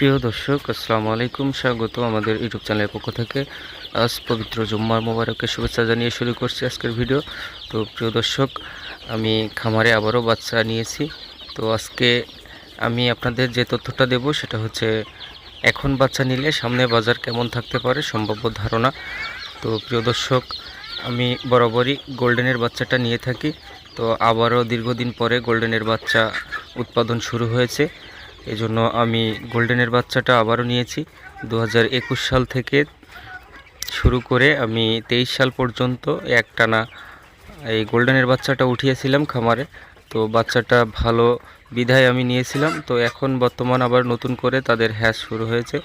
প্রিয় দর্শক, আসসালামু আলাইকুম। স্বাগত আমাদের ইউটিউব চ্যানেলের পক্ষ থেকে। আজ পবিত্র জুম্মার মোবারকের শুভেচ্ছা জানিয়ে শুরু করছি আজকের ভিডিও। তো প্রিয় দর্শক, আমি খামারে আবারও বাচ্চা নিয়েছি। তো আজকে আমি আপনাদের যে তথ্যটা দেব, সেটা হচ্ছে এখন বাচ্চা নিলে সামনে বাজার কেমন থাকতে পারে সম্ভাব্য ধারণা। তো প্রিয় দর্শক, আমি বরাবরই গোল্ডেনের বাচ্চাটা নিয়ে থাকি। তো আবারও দীর্ঘদিন পরে গোল্ডেনের বাচ্চা উৎপাদন শুরু হয়েছে। এজন্য আমি গোল্ডেনের বাচ্চাটা আবারও নিয়েছি। দু হাজার একুশ সাল থেকে শুরু করে আমি তেইশ সাল পর্যন্ত একটানা এই গোল্ডেনের বাচ্চাটা উঠিয়েছিলাম খামারে। তো বাচ্চাটা ভালো বিধায় আমি নিয়েছিলাম। তো এখন বর্তমান আবার নতুন করে তাদের হ্যাস শুরু হয়েছে।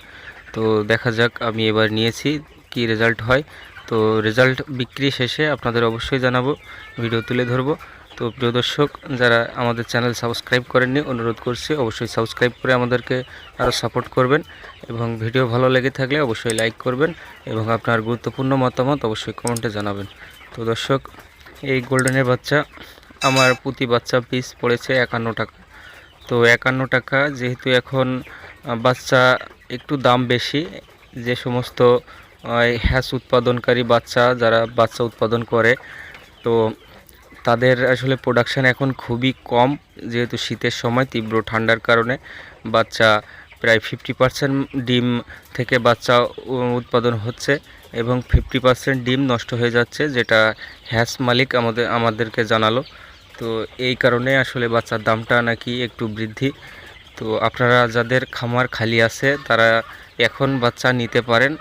তো দেখা যাক আমি এবার নিয়েছি কি রেজাল্ট হয়। তো রেজাল্ট বিক্রি শেষে আপনাদের অবশ্যই জানাব, ভিডিও তুলে ধরবো। তো প্রিয় দর্শক, যারা আমাদের চ্যানেল সাবস্ক্রাইব করেননি, অনুরোধ করছি অবশ্যই সাবস্ক্রাইব করে আমাদেরকে আরও সাপোর্ট করবেন এবং ভিডিও ভালো লেগে থাকলে অবশ্যই লাইক করবেন এবং আপনার গুরুত্বপূর্ণ মতামত অবশ্যই কমেন্টে জানাবেন। তো দর্শক, এই গোল্ডেনের বাচ্চা, আমার প্রতি বাচ্চা পিস পড়েছে একান্ন টাকা। তো একান্ন টাকা যেহেতু এখন বাচ্চা একটু দাম বেশি, যে সমস্ত হ্যাস উৎপাদনকারী বাচ্চা যারা বাচ্চা উৎপাদন করে, তো তাদের আসলে প্রোডাকশান এখন খুবই কম, যেহেতু শীতের সময় তীব্র ঠান্ডার কারণে বাচ্চা প্রায় ফিফটি পার্সেন্ট ডিম থেকে বাচ্চা উৎপাদন হচ্ছে এবং ফিফটি পার্সেন্ট ডিম নষ্ট হয়ে যাচ্ছে, যেটা হ্যাস মালিক আমাদের, আমাদেরকে জানালো। তো এই কারণে আসলে বাচ্চার দামটা নাকি একটু বৃদ্ধি। তো আপনারা যাদের খামার খালি আছে, তারা এখন বাচ্চা নিতে পারেন।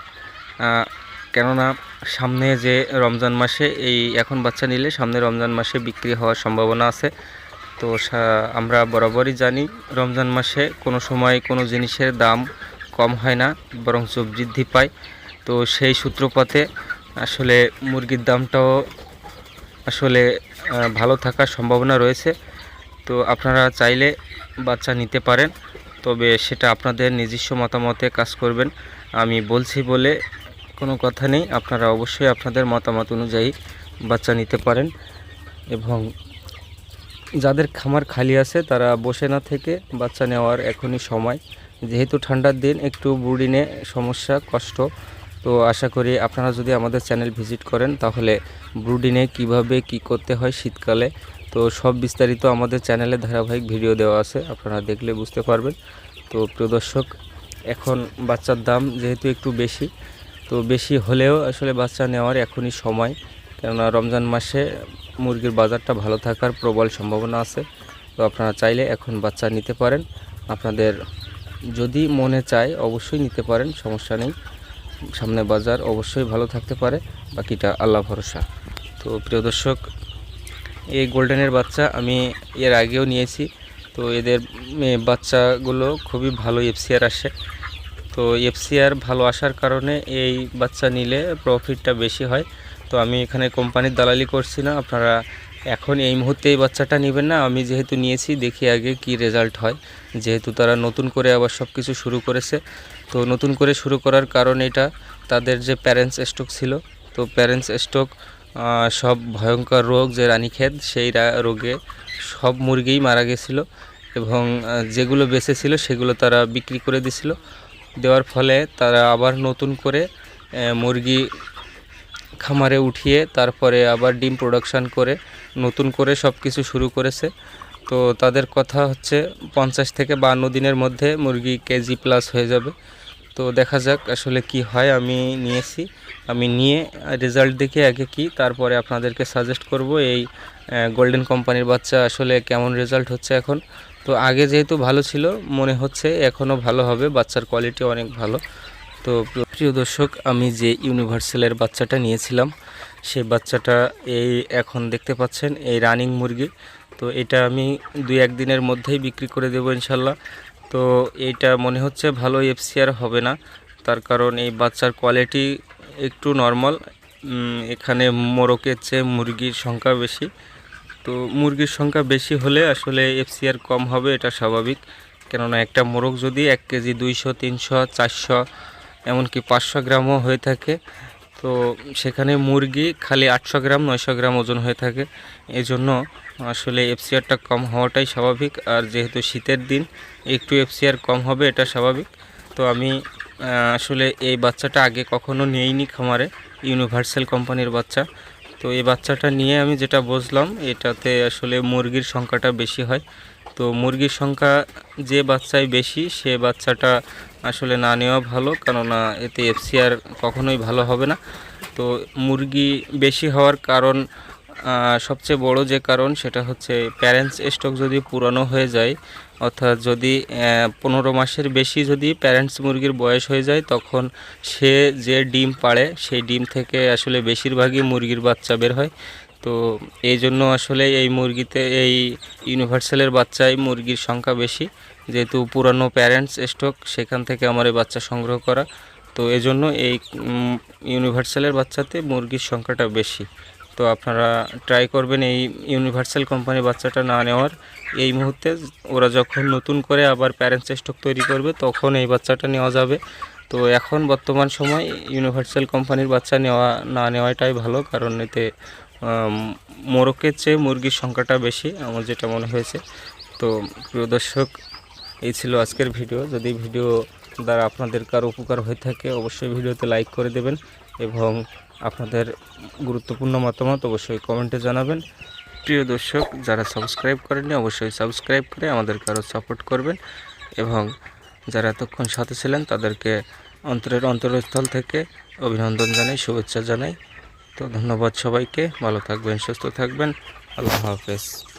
কেননা সামনে যে রমজান মাসে এই এখন বাচ্চা নিলে সামনে রমজান মাসে বিক্রি হওয়ার সম্ভাবনা আছে। তো আমরা বরাবরই জানি রমজান মাসে কোনো সময় কোনো জিনিসের দাম কম হয় না, বরঞ্চ বৃদ্ধি পায়। তো সেই সূত্রপাতে আসলে মুরগির দামটাও আসলে ভালো থাকার সম্ভাবনা রয়েছে। তো আপনারা চাইলে বাচ্চা নিতে পারেন, তবে সেটা আপনাদের নিজস্ব মতামতে কাজ করবেন। আমি বলছি বলে কোনো কথা নেই। আপনারা অবশ্যই আপনাদের মতামত অনুযায়ী বাচ্চা নিতে পারেন এবং যাদের খামার খালি আছে, তারা বসে না থেকে বাচ্চা নেওয়ার এখনই সময়। যেহেতু ঠান্ডার দিন, একটু ব্রুডিনে সমস্যা, কষ্ট। তো আশা করি আপনারা যদি আমাদের চ্যানেল ভিজিট করেন, তাহলে ব্রুডিনে কীভাবে কি করতে হয় শীতকালে, তো সব বিস্তারিত আমাদের চ্যানেলে ধারাবাহিক ভিডিও দেওয়া আছে, আপনারা দেখলে বুঝতে পারবেন। তো প্রিয় দর্শক, এখন বাচ্চার দাম যেহেতু একটু বেশি তো বেশি হলেও আসলে বাচ্চা নেওয়ার এখনই সময়। কেননা রমজান মাসে মুরগির বাজারটা ভালো থাকার প্রবল সম্ভাবনা আছে। তো আপনারা চাইলে এখন বাচ্চা নিতে পারেন। আপনাদের যদি মনে চায় অবশ্যই নিতে পারেন, সমস্যা নেই। সামনে বাজার অবশ্যই ভালো থাকতে পারে, বাকিটা আল্লাহ ভরসা। তো প্রিয় দর্শক, এই গোল্ডেনের বাচ্চা আমি এর আগেও নিয়েছি। তো এদের বাচ্চাগুলো খুবই ভালো এফসিআর আসে। তো এফসিআর ভালো আসার কারণে এই বাচ্চা নিলে প্রফিটটা বেশি হয়। তো আমি এখানে কোম্পানির দালালি করছি না, আপনারা এখন এই মুহূর্তে এই বাচ্চাটা নেবেন না। আমি যেহেতু নিয়েছি, দেখি আগে কি রেজাল্ট হয়। যেহেতু তারা নতুন করে আবার সব কিছু শুরু করেছে, তো নতুন করে শুরু করার কারণ এটা। তাদের যে প্যারেন্টস স্টক ছিল, তো প্যারেন্টস স্টক সব ভয়ঙ্কর রোগ যে রানীক্ষেত, সেই রোগে সব মুরগিই মারা গেছিল এবং যেগুলো বেঁচে ছিল সেগুলো তারা বিক্রি করে দিছিল। দেওয়ার ফলে তারা আবার নতুন করে মুরগি খামারে উঠিয়ে তারপরে আবার ডিম প্রোডাকশান করে নতুন করে সব কিছু শুরু করেছে। তো তাদের কথা হচ্ছে পঞ্চাশ থেকে বান্ন দিনের মধ্যে মুরগি কেজি প্লাস হয়ে যাবে। তো দেখা যাক আসলে কি হয়, আমি নিয়েছি। আমি নিয়ে রেজাল্ট দেখে আগে কি, তারপরে আপনাদেরকে সাজেস্ট করব এই গোল্ডেন কোম্পানির বাচ্চা আসলে কেমন রেজাল্ট হচ্ছে এখন। তো আগে যেহেতু ভালো ছিল, মনে হচ্ছে এখনও ভালো হবে, বাচ্চার কোয়ালিটি অনেক ভালো। তো প্রিয়- দর্শক, আমি যে ইউনিভার্সালের বাচ্চাটা নিয়েছিলাম, সে বাচ্চাটা এই এখন দেখতে পাচ্ছেন, এই রানিং মুরগি। তো এটা আমি দুই একদিনের মধ্যেই বিক্রি করে দেবো ইনশাল্লাহ। তো এইটা মনে হচ্ছে ভালো এফসিআর হবে না, তার কারণ এই বাচ্চার কোয়ালিটি একটু নর্মাল এখানে মোরকের চেয়ে মুরগির সংখ্যা বেশি। তো মুরগির সংখ্যা বেশি হলে আসলে এফসিআর কম হবে, এটা স্বাভাবিক। কেননা একটা মোরগ যদি এক কেজি দুইশো, তিনশো, চারশো, এমনকি পাঁচশো গ্রামও হয়ে থাকে, তো সেখানে মুরগি খালি আটশো গ্রাম, নয়শো গ্রাম ওজন হয়ে থাকে। এই জন্য আসলে এফসিআরটা কম হওয়াটাই স্বাভাবিক, আর যেহেতু শীতের দিন, একটু এফসিআর কম হবে, এটা স্বাভাবিক। তো আমি আসলে এই বাচ্চাটা আগে কখনো নেইনি খামারে, ইউনিভার্সাল কোম্পানির বাচ্চা। তো এই বাচ্চাটা নিয়ে আমি যেটা বুঝলাম, এটাতে আসলে মুরগির সংখ্যাটা বেশি হয়। তো মুরগির সংখ্যা যে বাচ্চায় বেশি, সে বাচ্চাটা আসলে না নেওয়া ভালো, কেননা এতে এফসিআর কখনোই ভালো হবে না। তো মুরগি বেশি হওয়ার কারণ সবচেয়ে বড় যে কারণ সেটা হচ্ছে প্যারেন্টস স্টক যদি পুরানো হয়ে যায়, অর্থাৎ যদি পনেরো মাসের বেশি যদি প্যারেন্টস মুরগির বয়স হয়ে যায়, তখন সে যে ডিম পাড়ে, সেই ডিম থেকে আসলে বেশিরভাগই মুরগির বাচ্চা বের হয়। তো এই জন্য আসলে এই মুরগিতে, এই ইউনিভার্সালের বাচ্চায় মুরগির সংখ্যা বেশি। যেহেতু পুরানো প্যারেন্টস স্টক সেখান থেকে আমার এই বাচ্চা সংগ্রহ করা। তো এজন্য এই ইউনিভার্সালের বাচ্চাতে মুরগির সংখ্যাটা বেশি। তো আপনারা ট্রাই করবেন এই ইউনিভার্সাল কোম্পানির বাচ্চাটা না নেওয়ার। এই মুহূর্তে ওরা যখন নতুন করে আবার প্যারেন্টস স্টক তৈরি করবে, তখন এই বাচ্চাটা নেওয়া যাবে। তো এখন বর্তমান সময় ইউনিভার্সাল কোম্পানির বাচ্চা নেওয়া, না নেওয়াটাই ভালো, কারণ এতে মোরকের চেয়ে মুরগির সংখ্যাটা বেশি, আমার যেটা মনে হয়েছে। তো প্রিয় দর্শক, এই ছিল আজকের ভিডিও যদি ভিডিও দ্বারা আপনাদের কারও উপকার হয়ে থাকে, অবশ্যই ভিডিওতে লাইক করে দেবেন এবং আপনাদের গুরুত্বপূর্ণ মতামত অবশ্যই কমেন্টে জানাবেন। প্রিয় দর্শক, যারা সাবস্ক্রাইব করেননি, অবশ্যই সাবস্ক্রাইব করে আমাদেরকে আরও সাপোর্ট করবেন এবং যারা এতক্ষণ সাথে ছিলেন, তাদেরকে অন্তরের অন্তরস্থল থেকে অভিনন্দন জানাই, শুভেচ্ছা জানাই। তো ধন্যবাদ সবাইকে, ভালো থাকবেন, সুস্থ থাকবেন। আল্লাহ হাফেজ।